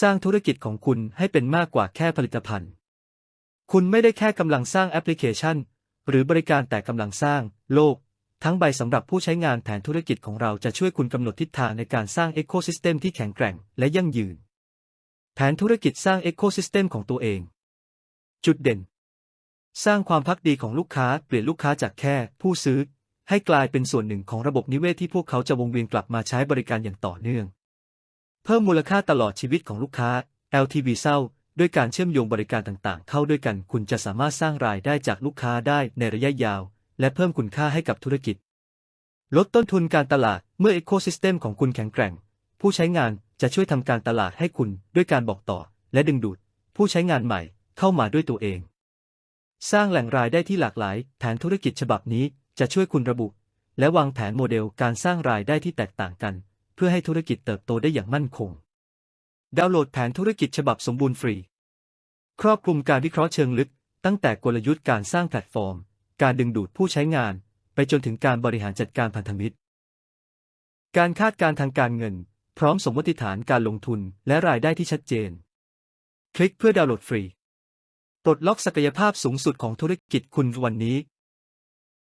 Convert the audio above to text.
สร้างธุรกิจของคุณให้เป็นมากกว่าแค่ผลิตภัณฑ์ คุณไม่ได้แค่กำลังสร้างแอปพลิเคชัน หรือบริการแต่กำลังสร้าง โลก ทั้งใบสำหรับผู้ใช้งานแผนธุรกิจของเราจะช่วยคุณกำหนดทิศทางในการสร้างเอ o s ซิสเต็มที่แข็งแกร่งและยั่งยืน แผนธุรกิจสร้างเอ o s ซิสเต็มของตัวเอง จุดเด่น สร้างความพักดีของลูกค้าเปลี่ยนลูกค้าจากแค่ ผู้ซื้อ ให้กลายเป็นส่วนหนึ่งของระบบนิเวศที่พวกเขาจะวงเวียนกลับมาใช้บริการอย่างต่อเนื่อง เพิ่มมูลค่าตลอดชีวิตของลูกค้า LTV เศร้าด้วยการเชื่อมโยงบริการต่างๆ เข้าด้วยกัน คุณจะสามารถสร้างรายได้จากลูกค้าได้ในระยะยาว และเพิ่มคุณค่าให้กับธุรกิจ ลดต้นทุนการตลาดเมื่อ Ecosystem ของคุณแข็งแกร่ง ผู้ใช้งานจะช่วยทำการตลาดให้คุณด้วยการบอกต่อ และดึงดูด ผู้ใช้งานใหม่เข้ามาด้วยตัวเอง สร้างแหล่งรายได้ที่หลากหลาย แผนธุรกิจฉบับนี้จะช่วยคุณระบุ และวางแผนโมเดลการสร้างรายได้ที่แตกต่างกัน เพื่อให้ธุรกิจเติบโตได้อย่างมั่นคง ดาวน์โหลดแผนธุรกิจฉบับสมบูรณ์ฟรี ครอบคลุมการวิเคราะห์เชิงลึก ตั้งแต่กลยุทธ์การสร้างแพลตฟอร์ม การดึงดูดผู้ใช้งาน ไปจนถึงการบริหารจัดการพันธมิตร การคาดการณ์ทางการเงิน พร้อมสมมติฐานการลงทุนและรายได้ที่ชัดเจน คลิกเพื่อดาวน์โหลดฟรีปลดล็อกศักยภาพสูงสุดของธุรกิจคุณวันนี้